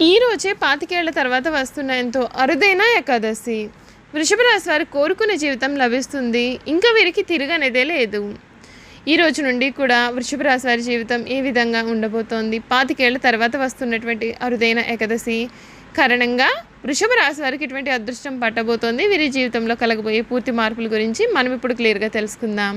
ఈ రోజే పాతికేళ్ళ తర్వాత వస్తున్న ఎంతో అరుదైన ఏకాదశి. వృషభరాశి వారు కోరుకునే జీవితం లభిస్తుంది. ఇంకా వీరికి తిరగనేదే లేదు. ఈ రోజు నుండి కూడా వృషభరాశి వారి జీవితం ఏ విధంగా ఉండబోతోంది? పాతికేళ్ళ తర్వాత వస్తున్నటువంటి అరుదైన ఏకాదశి కారణంగా వృషభ రాశి వారికి ఇటువంటి అదృష్టం పట్టబోతోంది. వీరి జీవితంలో కలగబోయే పూర్తి మార్పుల గురించి మనం ఇప్పుడు క్లియర్గా తెలుసుకుందాం.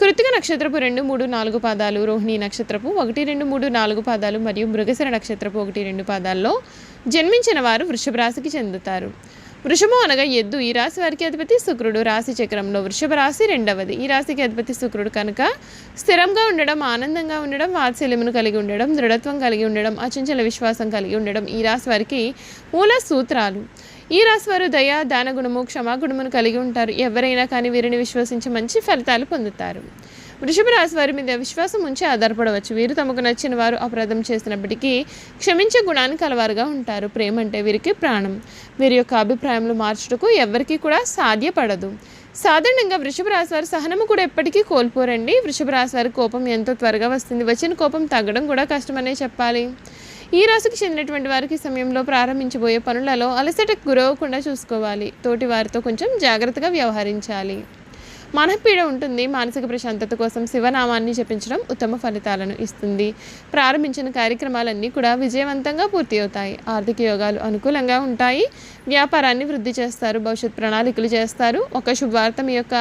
కృతిక నక్షత్రపు రెండు మూడు నాలుగు పాదాలు రోహిణి నక్షత్రపు ఒకటి రెండు మూడు నాలుగు పాదాలు మరియు మృగశిర నక్షత్రపు ఒకటి రెండు పాదాల్లో జన్మించిన వారు వృషభ రాశికి చెందుతారు. వృషభం అనగా ఎద్దు. ఈ రాశి వారికి అధిపతి శుక్రుడు. రాశి చక్రంలో వృషభ రాశి రెండవది. ఈ రాశికి అధిపతి శుక్రుడు కనుక స్థిరంగా ఉండడం ఆనందంగా ఉండడం వాత్సల్యమును కలిగి ఉండడం దృఢత్వం కలిగి ఉండడం అచంచల విశ్వాసం కలిగి ఉండడం ఈ రాశి వారికి మూల సూత్రాలు. ఈ రాశి వారు దయ దానగుణము క్షమాగుణమును కలిగి ఉంటారు. ఎవరైనా కానీ వీరిని విశ్వసించి మంచి ఫలితాలు పొందుతారు. వృషభ రాశి వారి మీద విశ్వాసం ఉంచి ఆధారపడవచ్చు. వీరు తమకు నచ్చిన వారు అపరాధం చేసినప్పటికీ క్షమించే గుణాన్ని కలవారుగా ఉంటారు. ప్రేమ అంటే వీరికి ప్రాణం. వీరి యొక్క అభిప్రాయంలో మార్చుటకు ఎవరికీ కూడా సాధ్యపడదు. సాధారణంగా వృషభ రాశి సహనము కూడా ఎప్పటికీ కోల్పోరండి. వృషభ రాశి వారి కోపం ఎంతో త్వరగా వస్తుంది. వచ్చిన కోపం తగ్గడం కూడా కష్టమనే చెప్పాలి. ఈ రాశికి చెందినటువంటి వారికి సమయంలో ప్రారంభించబోయే పనులలో అలసటకు గురవకుండా చూసుకోవాలి. తోటి వారితో కొంచెం జాగ్రత్తగా వ్యవహరించాలి. మనపీడ ఉంటుంది. మానసిక ప్రశాంతత కోసం శివనామాన్ని జపించడం ఉత్తమ ఫలితాలను ఇస్తుంది. ప్రారంభించిన కార్యక్రమాలన్నీ కూడా విజయవంతంగా పూర్తి అవుతాయి. ఆర్థిక యోగాలు అనుకూలంగా ఉంటాయి. వ్యాపారాన్ని వృద్ధి చేస్తారు. భవిష్యత్ ప్రణాళికలు చేస్తారు. ఒక శుభవార్త మీ యొక్క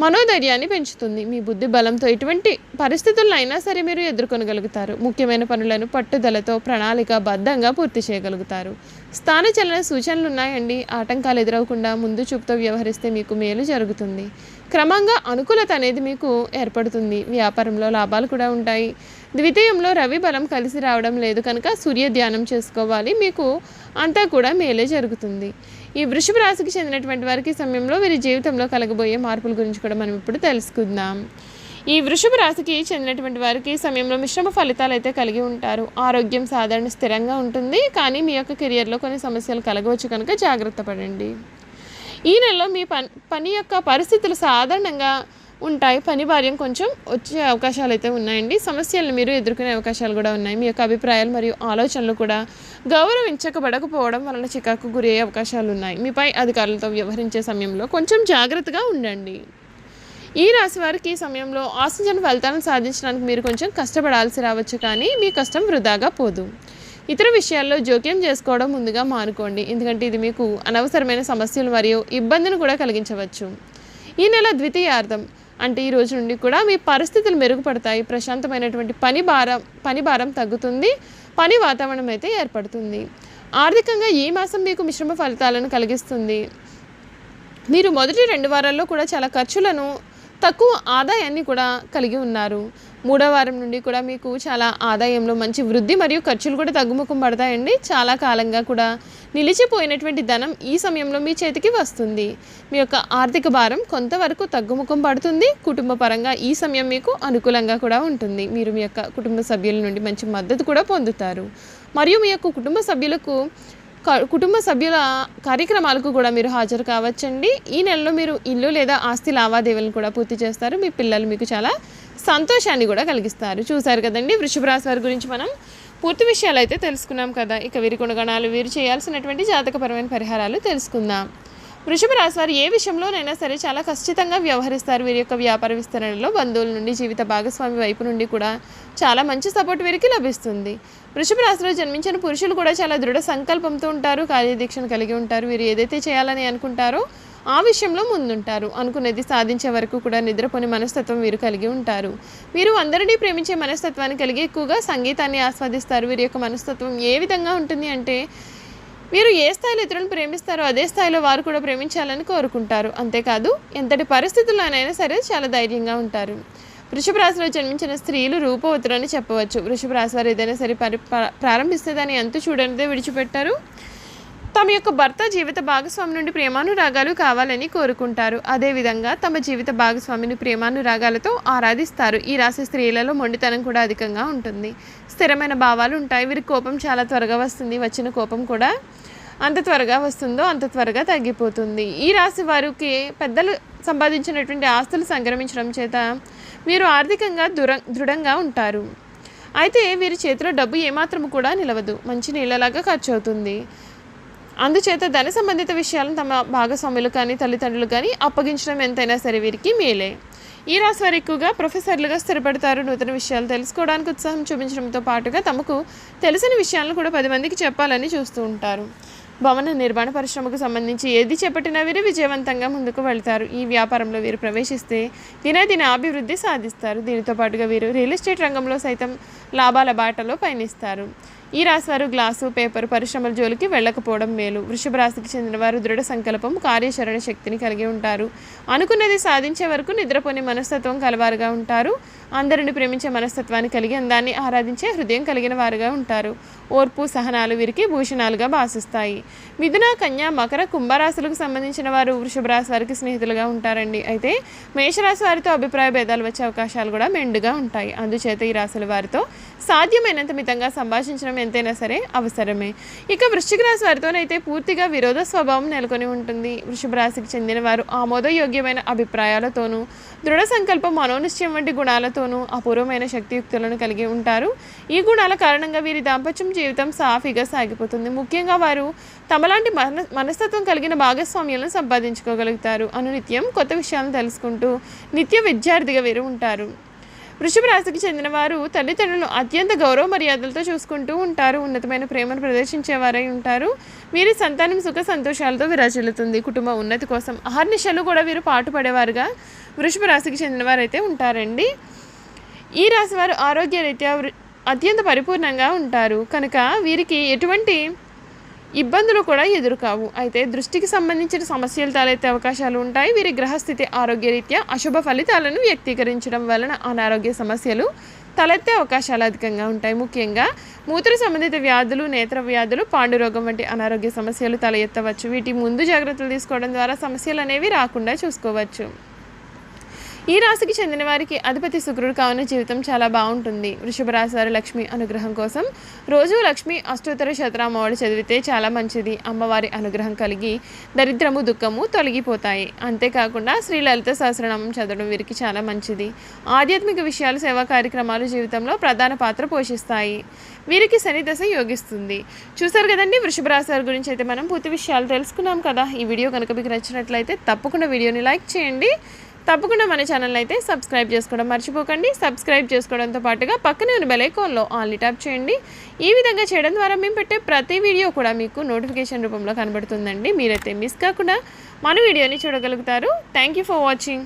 మనోధైర్యాన్ని పెంచుతుంది. మీ బుద్ధి బలంతో ఎటువంటి పరిస్థితుల్లో అయినా సరే మీరు ఎదుర్కొనగలుగుతారు. ముఖ్యమైన పనులను పట్టుదలతో ప్రణాళిక బద్ధంగా పూర్తి చేయగలుగుతారు. స్థానచలన సూచనలు ఉన్నాయండి. ఆటంకాలు ఎదురవకుండా ముందు చూపుతో వ్యవహరిస్తే మీకు మేలు జరుగుతుంది. క్రమంగా అనుకూలత అనేది మీకు ఏర్పడుతుంది. వ్యాపారంలో లాభాలు కూడా ఉంటాయి. ద్వితీయంలో రవి బలం కలిసి రావడం లేదు కనుక సూర్య ధ్యానం చేసుకోవాలి. మీకు అంతా కూడా మేలే జరుగుతుంది. ఈ వృషభ రాశికి చెందినటువంటి వారికి సమయంలో వీరి జీవితంలో కలగబోయే మార్పుల గురించి కూడా మనం ఇప్పుడు తెలుసుకుందాం. ఈ వృషభ రాశికి చెందినటువంటి వారికి సమయంలో మిశ్రమ ఫలితాలు అయితే కలిగి ఉంటారు. ఆరోగ్యం సాధారణ స్థిరంగా ఉంటుంది కానీ మీ యొక్క కెరియర్లో కొన్ని సమస్యలు కలగవచ్చు కనుక జాగ్రత్త పడండి. ఈ నెలలో మీ పని పని యొక్క పరిస్థితులు సాధారణంగా ఉంటాయి. పని భార్యం కొంచెం వచ్చే అవకాశాలు అయితే ఉన్నాయండి. సమస్యలను మీరు ఎదుర్కొనే అవకాశాలు కూడా ఉన్నాయి. మీ యొక్క అభిప్రాయాలు మరియు ఆలోచనలు కూడా గౌరవించకబడకపోవడం వలన చికాకు గురి అయ్యే అవకాశాలు ఉన్నాయి. మీపై అధికారులతో వ్యవహరించే సమయంలో కొంచెం జాగ్రత్తగా ఉండండి. ఈ రాశి వారికి ఈ సమయంలో ఆశించిన ఫలితాలను సాధించడానికి మీరు కొంచెం కష్టపడాల్సి రావచ్చు కానీ మీ కష్టం వృధాగా పోదు. ఇతర విషయాల్లో జోక్యం చేసుకోవడం ముందుగా మానుకోండి. ఎందుకంటే ఇది మీకు అనవసరమైన సమస్యలు మరియు ఇబ్బందిని కూడా కలిగించవచ్చు. ఈ నెల ద్వితీయార్థం అంటే ఈ రోజు నుండి కూడా మీ పరిస్థితులు మెరుగుపడతాయి. ప్రశాంతమైనటువంటి పని భారం పని భారం తగ్గుతుంది. పని వాతావరణం అయితే ఏర్పడుతుంది. ఆర్థికంగా ఈ మాసం మీకు మిశ్రమ ఫలితాలను కలిగిస్తుంది. మీరు మొదటి రెండు వారాల్లో కూడా చాలా ఖర్చులను తక్కువ ఆదాయాన్ని కూడా కలిగి ఉన్నారు. మూడో వారం నుండి కూడా మీకు చాలా ఆదాయంలో మంచి వృద్ధి మరియు ఖర్చులు కూడా తగ్గుముఖం పడతాయండి. చాలా కాలంగా కూడా నిలిచిపోయినటువంటి ధనం ఈ సమయంలో మీ చేతికి వస్తుంది. మీ యొక్క ఆర్థిక భారం కొంతవరకు తగ్గుముఖం పడుతుంది. కుటుంబ పరంగా ఈ సమయం మీకు అనుకూలంగా కూడా ఉంటుంది. మీరు మీ యొక్క కుటుంబ సభ్యుల నుండి మంచి మద్దతు కూడా పొందుతారు. మరియు మీ యొక్క కుటుంబ సభ్యులకు కుటుంబ సభ్యుల కార్యక్రమాలకు కూడా మీరు హాజరు కావచ్చండి. ఈ నెలలో మీరు ఇల్లు లేదా ఆస్తి లావాదేవీలను కూడా పూర్తి చేస్తారు. మీ పిల్లలు మీకు చాలా సంతోషాన్ని కూడా కలిగిస్తారు. చూశారు కదండి వృషభ రాశి వారి గురించి మనం పూర్తి విషయాలు అయితే తెలుసుకున్నాం కదా. ఇక వీరి గుణగణాలు వీరు చేయాల్సినటువంటి జాతకపరమైన పరిహారాలు తెలుసుకుందాం. వృషభ రాశి వారు ఏ విషయంలోనైనా సరే చాలా ఖచ్చితంగా వ్యవహరిస్తారు. వీరి యొక్క వ్యాపార విస్తరణలో బంధువుల నుండి జీవిత భాగస్వామి వైపు నుండి కూడా చాలా మంచి సపోర్ట్ వీరికి లభిస్తుంది. వృషభ రాశిలో జన్మించిన పురుషులు కూడా చాలా దృఢ సంకల్పంతో ఉంటారు కార్యదీక్షను కలిగి ఉంటారు. వీరు ఏదైతే చేయాలని అనుకుంటారో ఆ విషయంలో ముందుంటారు. అనుకునేది సాధించే వరకు కూడా నిద్రపోని మనస్తత్వం వీరు కలిగి ఉంటారు. వీరు అందరినీ ప్రేమించే మనస్తత్వాన్ని కలిగి ఎక్కువగా సంగీతాన్ని ఆస్వాదిస్తారు. వీరి యొక్క మనస్తత్వం ఏ విధంగా ఉంటుంది అంటే మీరు ఏ స్థాయిలో ఇతరులను ప్రేమిస్తారో అదే స్థాయిలో వారు కూడా ప్రేమించాలని కోరుకుంటారు. అంతేకాదు ఎంతటి పరిస్థితుల్లోనైనా సరే చాలా ధైర్యంగా ఉంటారు. వృషభ రాశిలో జన్మించిన స్త్రీలు రూపవతులని చెప్పవచ్చు. వృషభ రాశి వారు ఏదైనా సరే పరి ప్రారంభిస్తే దాన్ని ఎంత చూడనిదే విడిచిపెట్టారు. తమ యొక్క భర్త జీవిత భాగస్వామి నుండి ప్రేమానురాగాలు కావాలని కోరుకుంటారు. అదేవిధంగా తమ జీవిత భాగస్వామిని ప్రేమానురాగాలతో ఆరాధిస్తారు. ఈ రాశి స్త్రీలలో మొండితనం కూడా అధికంగా ఉంటుంది. స్థిరమైన భావాలు ఉంటాయి. వీరికి కోపం చాలా త్వరగా వస్తుంది. వచ్చిన కోపం కూడా అంత త్వరగా వస్తుందో అంత త్వరగా తగ్గిపోతుంది. ఈ రాశి వారికి పెద్దలు సంపాదించినటువంటి ఆస్తులు సంక్రమించడం చేత వీరు ఆర్థికంగా దృఢ దృఢంగా ఉంటారు. అయితే వీరి చేతిలో డబ్బు ఏమాత్రం కూడా నిలవదు. మంచి నీళ్ళలాగా ఖర్చు అవుతుంది. అందుచేత ధన సంబంధిత విషయాలను తమ భాగస్వాములు కానీ తల్లిదండ్రులు కానీ అప్పగించడం ఎంతైనా సరే వీరికి మేలే. ఈ రాశి వారు ఎక్కువగా ప్రొఫెసర్లుగా స్థిరపడతారు. నూతన విషయాలు తెలుసుకోవడానికి ఉత్సాహం చూపించడంతో పాటుగా తమకు తెలిసిన విషయాలను కూడా పది మందికి చెప్పాలని చూస్తూ ఉంటారు. భవన నిర్మాణ పరిశ్రమకు సంబంధించి ఏది చేపట్టినా వీరు విజయవంతంగా ముందుకు వెళ్తారు. ఈ వ్యాపారంలో వీరు ప్రవేశిస్తే దినదిన అభివృద్ధి సాధిస్తారు. దీనితో పాటుగా వీరు రియల్ ఎస్టేట్ రంగంలో సైతం లాభాల బాటలో పయనిస్తారు. ఈ రాశివారు గ్లాసు పేపర్ పరిశ్రమల జోలికి వెళ్ళకపోవడం మేలు. వృషభ రాశికి చెందినవారు దృఢ సంకల్పం కార్యాచరణ శక్తిని కలిగి ఉంటారు. అనుకున్నది సాధించే వరకు నిద్రపోని మనస్తత్వం కలవారుగా ఉంటారు. అందరిని ప్రేమించే మనస్తత్వాన్ని కలిగి అందాన్ని ఆరాధించే హృదయం కలిగిన వారుగా ఉంటారు. ఓర్పు సహనాలు వీరికి భూషణాలుగా భాసిస్తాయి. మిథున కన్య మకర కుంభరాశులకు సంబంధించిన వారు వృషభ రాశి వారికి స్నేహితులుగా ఉంటారండి. అయితే మేషరాశి వారితో అభిప్రాయ భేదాలు వచ్చే అవకాశాలు కూడా మెండుగా ఉంటాయి. అందుచేత ఈ రాశుల వారితో సాధ్యమైనంత మితంగా సంభాషించడం ఎంతైనా సరే అవసరమే. ఇక వృశ్చిక రాశి వారితోనైతే పూర్తిగా విరోధ స్వభావం నెలకొని ఉంటుంది. వృషభ రాశికి చెందిన వారు ఆమోదయోగ్యమైన అభిప్రాయాలతోనూ దృఢ సంకల్పం మనోనిశ్చయం వంటి గుణాలతోనూ అపూర్వమైన శక్తియుక్తులను కలిగి ఉంటారు. ఈ గుణాల కారణంగా వీరి దాంపత్యం జీవితం సాఫీగా సాగిపోతుంది. ముఖ్యంగా వారు తమలాంటి మన మనస్తత్వం కలిగిన భాగస్వామ్యాలను సంపాదించుకోగలుగుతారు. అనునిత్యం కొత్త విషయాలను తెలుసుకుంటూ నిత్య విద్యార్థిగా వీరు ఉంటారు. వృషభ రాశికి చెందిన వారు తల్లిదండ్రులను అత్యంత గౌరవ మర్యాదలతో చూసుకుంటూ ఉంటారు ఉన్నతమైన ప్రేమను ప్రదర్శించేవారై ఉంటారు. వీరి సంతానం సుఖ సంతోషాలతో విరాజిల్లుతుంది. కుటుంబ ఉన్నతి కోసం అహర్నిశలు కూడా వీరు పాటుపడేవారుగా వృషభ రాశికి చెందిన వారైతే ఉంటారండి. ఈ రాశి వారు ఆరోగ్యరీత్యా వృ- అత్యంత పరిపూర్ణంగా ఉంటారు. కనుక వీరికి ఎటువంటి ఇబ్బందులు కూడా ఎదురుకావు. అయితే దృష్టికి సంబంధించిన సమస్యలు తలెత్తే అవకాశాలు ఉంటాయి. వీరి గ్రహస్థితి ఆరోగ్యరీత్యా అశుభ ఫలితాలను వ్యక్తీకరించడం వలన అనారోగ్య సమస్యలు తలెత్తే అవకాశాలు అధికంగా ఉంటాయి. ముఖ్యంగా మూత్ర సంబంధిత వ్యాధులు నేత్ర వ్యాధులు పాండురోగం వంటి అనారోగ్య సమస్యలు తల ఎత్తవచ్చు వీటి ముందు జాగ్రత్తలు తీసుకోవడం ద్వారా సమస్యలు అనేవి రాకుండా చూసుకోవచ్చు. ఈ రాశికి చెందిన వారికి అధిపతి శుక్రుడు కావున జీవితం చాలా బాగుంటుంది. వృషభ వారి లక్ష్మి అనుగ్రహం కోసం రోజు లక్ష్మి అష్టోత్తర శతరామవాడు చదివితే చాలా మంచిది. అమ్మవారి అనుగ్రహం కలిగి దరిద్రము దుఃఖము తొలగిపోతాయి. అంతేకాకుండా శ్రీ లలిత సహస్రనామం చదవడం వీరికి చాలా మంచిది. ఆధ్యాత్మిక విషయాలు సేవా కార్యక్రమాలు జీవితంలో ప్రధాన పాత్ర పోషిస్తాయి. వీరికి శని దశ యోగిస్తుంది. చూసారు కదండి వృషభ రాశి వారి గురించి అయితే మనం పూర్తి విషయాలు తెలుసుకున్నాం కదా. ఈ వీడియో కనుక మీకు నచ్చినట్లయితే తప్పకుండా వీడియోని లైక్ చేయండి. తప్పకుండా మన ఛానల్ అయితే సబ్స్క్రైబ్ చేసుకోవడం మర్చిపోకండి. సబ్స్క్రైబ్ చేసుకోవడంతో పాటుగా పక్కనే ఉన్న బెలైకాన్లో ఆన్లీ ట్యాప్ చేయండి. ఈ విధంగా చేయడం ద్వారా మేము పెట్టే ప్రతి వీడియో కూడా మీకు నోటిఫికేషన్ రూపంలో కనబడుతుందండి. మీరైతే మిస్ కాకుండా మన వీడియోని చూడగలుగుతారు. Thank you for watching